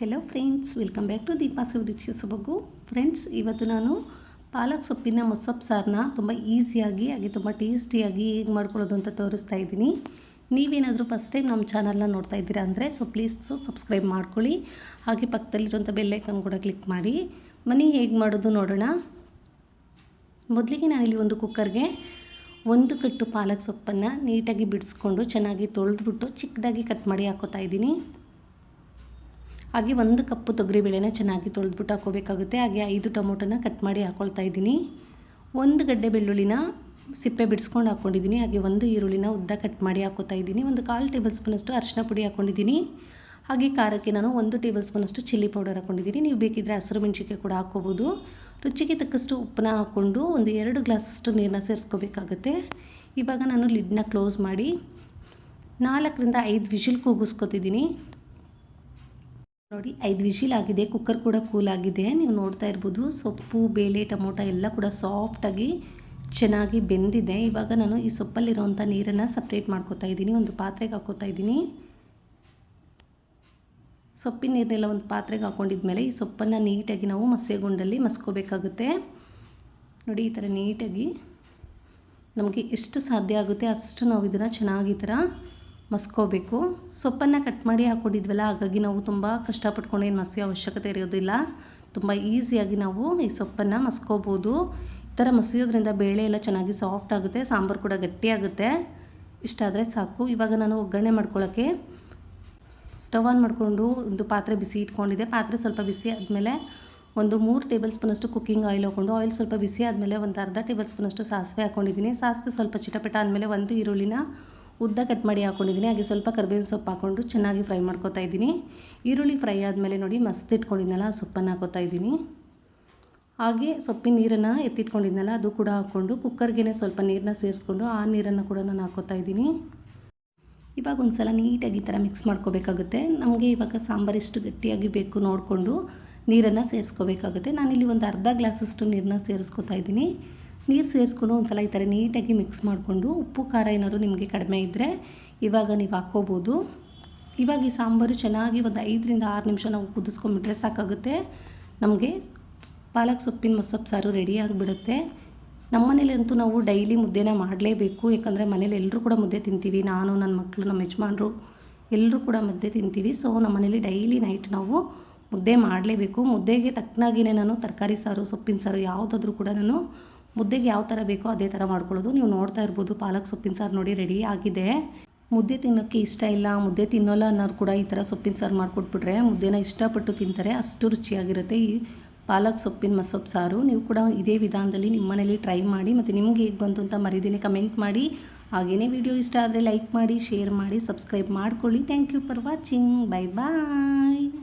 Hello friends welcome back to Deepa Suruchi Sobagu friends ಇವತ್ತು ನಾನು ಪಾಲಕ್ ಸೊಪ್ಪಿನ ಮೊಸಪ್ಪು ಸಾರನ್ನ ತುಂಬ ಈಸಿಯಾಗಿ ಹಾಗೆ ತುಂಬ ಟೇಸ್ಟಿಯಾಗಿ ಹೇಗೆ ಮಾಡ್ಕೊಳ್ಳೋದು ಅಂತ ತೋರಿಸ್ತಾ ಇದ್ದೀನಿ. ನೀವೇನಾದರೂ ಫಸ್ಟ್ ಟೈಮ್ ನಮ್ಮ ಚಾನಲ್ನ ನೋಡ್ತಾ ಇದ್ದೀರಾ ಅಂದರೆ ಸೊ ಪ್ಲೀಸ್ ಸಬ್ಸ್ಕ್ರೈಬ್ ಮಾಡ್ಕೊಳ್ಳಿ. ಹಾಗೆ ಪಕ್ಕದಲ್ಲಿರುವಂಥ ಬೆಲ್ಲೈಕನ್ ಕೂಡ ಕ್ಲಿಕ್ ಮಾಡಿ. ಮನಿ ಹೇಗೆ ಮಾಡೋದು ನೋಡೋಣ. ಮೊದಲಿಗೆ ನಾನಿಲ್ಲಿ ಒಂದು ಕುಕ್ಕರ್ಗೆ ಒಂದು ಕಟ್ಟು ಪಾಲಕ್ ಸೊಪ್ಪನ್ನು ನೀಟಾಗಿ ಬಿಡಿಸ್ಕೊಂಡು ಚೆನ್ನಾಗಿ ತೊಳೆದ್ಬಿಟ್ಟು ಚಿಕ್ಕದಾಗಿ ಕಟ್ ಮಾಡಿ ಹಾಕೋತಾ ಇದ್ದೀನಿ. ಹಾಗೆ ಒಂದು ಕಪ್ಪು ತೊಗರಿಬೇಳೆನ ಚೆನ್ನಾಗಿ ತೊಳೆದ್ಬಿಟ್ಟು ಹಾಕೋಬೇಕಾಗುತ್ತೆ ಹಾಗೆ ಐದು ಟೊಮೊಟೊನ ಕಟ್ ಮಾಡಿ ಹಾಕ್ಕೊಳ್ತಾ ಇದ್ದೀನಿ. ಒಂದು ಗಡ್ಡೆ ಬೆಳ್ಳುಳ್ಳಿನ ಸಿಪ್ಪೆ ಬಿಡಿಸ್ಕೊಂಡು ಹಾಕ್ಕೊಂಡಿದ್ದೀನಿ. ಹಾಗೆ ಒಂದು ಈರುಳ್ಳಿನ ಉದ್ದ ಕಟ್ ಮಾಡಿ ಹಾಕೋತಾ ಇದ್ದೀನಿ. ಒಂದು ಕಾಲು ಟೇಬಲ್ ಸ್ಪೂನಷ್ಟು ಅರಿಶಿನ ಪುಡಿ ಹಾಕ್ಕೊಂಡಿದ್ದೀನಿ. ಹಾಗೆ ಖಾರಕ್ಕೆ ನಾನು ಒಂದು ಟೇಬಲ್ ಸ್ಪೂನಷ್ಟು ಚಿಲ್ಲಿ ಪೌಡರ್ ಹಾಕ್ಕೊಂಡಿದ್ದೀನಿ. ನೀವು ಬೇಕಿದ್ದರೆ ಹಸಿರು ಮೆಣಸಿನ್ಕಾಯಿ ಕೂಡ ಹಾಕ್ಕೋಬೋದು. ರುಚಿಗೆ ತಕ್ಕಷ್ಟು ಉಪ್ಪನ್ನ ಹಾಕ್ಕೊಂಡು ಒಂದು ಎರಡು ಗ್ಲಾಸಷ್ಟು ನೀರನ್ನ ಸೇರಿಸ್ಕೋಬೇಕಾಗುತ್ತೆ. ಇವಾಗ ನಾನು ಲಿಡ್ನ ಕ್ಲೋಸ್ ಮಾಡಿ ನಾಲ್ಕರಿಂದ ಐದು ವಿಷಿಲ್ ಕೂಗಿಸ್ಕೊತಿದ್ದೀನಿ. ನೋಡಿ, ಐದು ವಿಷಿಲ್ ಆಗಿದೆ, ಕುಕ್ಕರ್ ಕೂಡ ಕೂಲ್ ಆಗಿದೆ. ನೀವು ನೋಡ್ತಾ ಇರ್ಬೋದು, ಸೊಪ್ಪು, ಬೇಳೆ, ಟೊಮೊಟೊ ಎಲ್ಲ ಕೂಡ ಸಾಫ್ಟಾಗಿ ಚೆನ್ನಾಗಿ ಬೆಂದಿದೆ. ಇವಾಗ ನಾನು ಈ ಸೊಪ್ಪಲ್ಲಿರೋವಂಥ ನೀರನ್ನು ಸಪ್ರೇಟ್ ಮಾಡ್ಕೋತಾ ಇದ್ದೀನಿ, ಒಂದು ಪಾತ್ರೆಗೆ ಹಾಕೋತಾ ಇದ್ದೀನಿ. ಸೊಪ್ಪಿನ ನೀರನ್ನೆಲ್ಲ ಒಂದು ಪಾತ್ರೆಗೆ ಹಾಕೊಂಡಿದ್ಮೇಲೆ ಈ ಸೊಪ್ಪನ್ನು ನೀಟಾಗಿ ನಾವು ಮಸೆಗೊಂಡಲ್ಲಿ ಮಸ್ಕೋಬೇಕಾಗುತ್ತೆ. ನೋಡಿ, ಈ ಥರ ನೀಟಾಗಿ ನಮಗೆ ಎಷ್ಟು ಸಾಧ್ಯ ಆಗುತ್ತೆ ಅಷ್ಟು ನಾವು ಇದನ್ನು ಚೆನ್ನಾಗಿ ಈ ಥರ ಮಸ್ಕೋಬೇಕು. ಸೊಪ್ಪನ್ನು ಕಟ್ ಮಾಡಿ ಹಾಕ್ಕೊಂಡಿದ್ವಲ್ಲ, ಹಾಗಾಗಿ ನಾವು ತುಂಬ ಕಷ್ಟಪಟ್ಕೊಂಡು ಏನು ಮಸಿ ಅವಶ್ಯಕತೆ ಇರೋದಿಲ್ಲ. ತುಂಬ ಈಸಿಯಾಗಿ ನಾವು ಈ ಸೊಪ್ಪನ್ನು ಮಸ್ಕೋಬೋದು. ಈ ಥರ ಮಸಿಯೋದ್ರಿಂದ ಬೇಳೆ ಎಲ್ಲ ಚೆನ್ನಾಗಿ ಸಾಫ್ಟ್ ಆಗುತ್ತೆ, ಸಾಂಬಾರು ಕೂಡ ಗಟ್ಟಿಯಾಗುತ್ತೆ ಇಷ್ಟಾದರೆ ಸಾಕು. ಇವಾಗ ನಾನು ಒಗ್ಗರಣೆ ಮಾಡ್ಕೊಳ್ಳೋಕ್ಕೆ ಸ್ಟವ್ ಆನ್ ಮಾಡಿಕೊಂಡು ಒಂದು ಪಾತ್ರೆ ಬಿಸಿ ಇಟ್ಕೊಂಡಿದ್ದೆ. ಪಾತ್ರೆ ಸ್ವಲ್ಪ ಬಿಸಿ ಆದಮೇಲೆ ಒಂದು ಮೂರು ಟೇಬಲ್ ಸ್ಪೂನಷ್ಟು ಕುಕ್ಕಿಂಗ್ ಆಯಿಲ್ ಹಾಕೊಂಡು ಆಯಿಲ್ ಸ್ವಲ್ಪ ಬಿಸಿ ಆದಮೇಲೆ ಒಂದು ಅರ್ಧ ಟೇಬಲ್ ಸ್ಪೂನಷ್ಟು ಸಾಸಿವೆ ಹಾಕ್ಕೊಂಡಿದ್ದೀನಿ ಸಾಸಿವೆ ಸ್ವಲ್ಪ ಚಿಟಪಟ ಆದಮೇಲೆ ಒಂದು ಈರುಳ್ಳಿನ ಉದ್ದ ಕಟ್ ಮಾಡಿ ಹಾಕೊಂಡಿದ್ದೀನಿ. ಹಾಗೆ ಸ್ವಲ್ಪ ಕರ್ಬೇವಿನ ಸೊಪ್ಪು ಹಾಕ್ಕೊಂಡು ಚೆನ್ನಾಗಿ ಫ್ರೈ ಮಾಡ್ಕೊತಾ ಇದ್ದೀನಿ. ಈರುಳ್ಳಿ ಫ್ರೈ ಆದಮೇಲೆ ನೋಡಿ ಮಸ್ತ್ ಇಟ್ಕೊಂಡಿದ್ನಲ್ಲ ಸೊಪ್ಪನ್ನು ಹಾಕೋತಾ ಇದ್ದೀನಿ. ಹಾಗೆ ಸೊಪ್ಪಿನ ನೀರನ್ನು ಎತ್ತಿಟ್ಕೊಂಡಿದ್ನಲ್ಲ, ಅದು ಕೂಡ ಹಾಕ್ಕೊಂಡು ಕುಕ್ಕರ್ಗೆ ಸ್ವಲ್ಪ ನೀರನ್ನ ಸೇರಿಸ್ಕೊಂಡು ಆ ನೀರನ್ನು ಕೂಡ ನಾನು ಹಾಕೋತಾ ಇದ್ದೀನಿ. ಇವಾಗ ಒಂದು ಸಲ ನೀಟಾಗಿ ಈ ಥರ ಮಿಕ್ಸ್ ಮಾಡ್ಕೋಬೇಕಾಗುತ್ತೆ. ನಮಗೆ ಇವಾಗ ಸಾಂಬಾರು ಎಷ್ಟು ಗಟ್ಟಿಯಾಗಿ ಬೇಕು ನೋಡಿಕೊಂಡು ನೀರನ್ನು ಸೇರಿಸ್ಕೋಬೇಕಾಗುತ್ತೆ. ನಾನಿಲ್ಲಿ ಒಂದು ಅರ್ಧ ಗ್ಲಾಸಷ್ಟು ನೀರನ್ನ ಸೇರಿಸ್ಕೋತಾ ಇದ್ದೀನಿ. ನೀರು ಸೇರಿಸ್ಕೊಂಡು ಒಂದು ಸಲ ಈ ಥರ ನೀಟಾಗಿ ಮಿಕ್ಸ್ ಮಾಡಿಕೊಂಡು ಉಪ್ಪು, ಖಾರ ಏನಾದ್ರು ನಿಮಗೆ ಕಡಿಮೆ ಇದ್ದರೆ ಇವಾಗ ನೀವು ಹಾಕ್ಕೋಬೋದು. ಇವಾಗ ಈ ಸಾಂಬಾರು ಚೆನ್ನಾಗಿ ಒಂದು ಐದರಿಂದ ಆರು ನಿಮಿಷ ನಾವು ಕುದಿಸ್ಕೊಂಬಿಟ್ರೆ ಸಾಕಾಗುತ್ತೆ. ನಮಗೆ ಪಾಲಕ್ ಸೊಪ್ಪಿನ ಮೊಸಪ್ಪು ಸಾರು ರೆಡಿ ಆಗಿಬಿಡುತ್ತೆ. ನಮ್ಮ ಮನೇಲಂತೂ ನಾವು ಡೈಲಿ ಮುದ್ದೆನ ಮಾಡಲೇಬೇಕು. ಯಾಕಂದರೆ ಮನೇಲಿ ಎಲ್ಲರೂ ಕೂಡ ಮುದ್ದೆ ತಿಂತೀವಿ. ನಾನು ನನ್ನ ಮಕ್ಕಳು ನಮ್ಮ ಯಜಮಾನ್ರು ಎಲ್ಲರೂ ಕೂಡ ಮುದ್ದೆ ತಿಂತೀವಿ. ಸೊ ನಮ್ಮ ಮನೇಲಿ ಡೈಲಿ ನೈಟ್ ನಾವು ಮುದ್ದೆ ಮಾಡಲೇಬೇಕು. ಮುದ್ದೆಗೆ ತಕ್ಕನಾಗಿಯೇ ನಾನು ತರಕಾರಿ ಸಾರು, ಸೊಪ್ಪಿನ ಸಾರು ಯಾವುದಾದ್ರೂ ಕೂಡ ನಾನು ಮುದ್ದೆಗೆ ಯಾವ ಥರ ಬೇಕೋ ಅದೇ ಥರ ಮಾಡ್ಕೊಳ್ಳೋದು. ನೀವು ನೋಡ್ತಾ ಇರ್ಬೋದು, ಪಾಲಕ್ ಸೊಪ್ಪಿನ ಸಾರು ನೋಡಿ ರೆಡಿ ಆಗಿದೆ. ಮುದ್ದೆ ತಿನ್ನೋಕ್ಕೆ ಇಷ್ಟ ಇಲ್ಲ, ಮುದ್ದೆ ತಿನ್ನೋಲ್ಲ ಅನ್ನೋರು ಕೂಡ ಈ ಥರ ಸೊಪ್ಪಿನ ಸಾರು ಮಾಡಿಕೊಟ್ಬಿಟ್ರೆ ಮುದ್ದೆನ ಇಷ್ಟಪಟ್ಟು ತಿಂತಾರೆ, ಅಷ್ಟು ರುಚಿಯಾಗಿರುತ್ತೆ ಈ ಪಾಲಕ್ ಸೊಪ್ಪಿನ ಮಸೊಪ್ಪು ಸಾರು. ನೀವು ಕೂಡ ಇದೇ ವಿಧಾನದಲ್ಲಿ ನಿಮ್ಮ ಮನೇಲಿ ಟ್ರೈ ಮಾಡಿ ಮತ್ತು ನಿಮ್ಗೆ ಹೇಗೆ ಬಂತು ಅಂತ ಮರಿದಿನಿ ಕಮೆಂಟ್ ಮಾಡಿ. ಹಾಗೆಯೇ ವಿಡಿಯೋ ಇಷ್ಟ ಆದರೆ ಲೈಕ್ ಮಾಡಿ ಶೇರ್ ಮಾಡಿ ಸಬ್ಸ್ಕ್ರೈಬ್ ಮಾಡ್ಕೊಳ್ಳಿ. Thank you for watching bye bye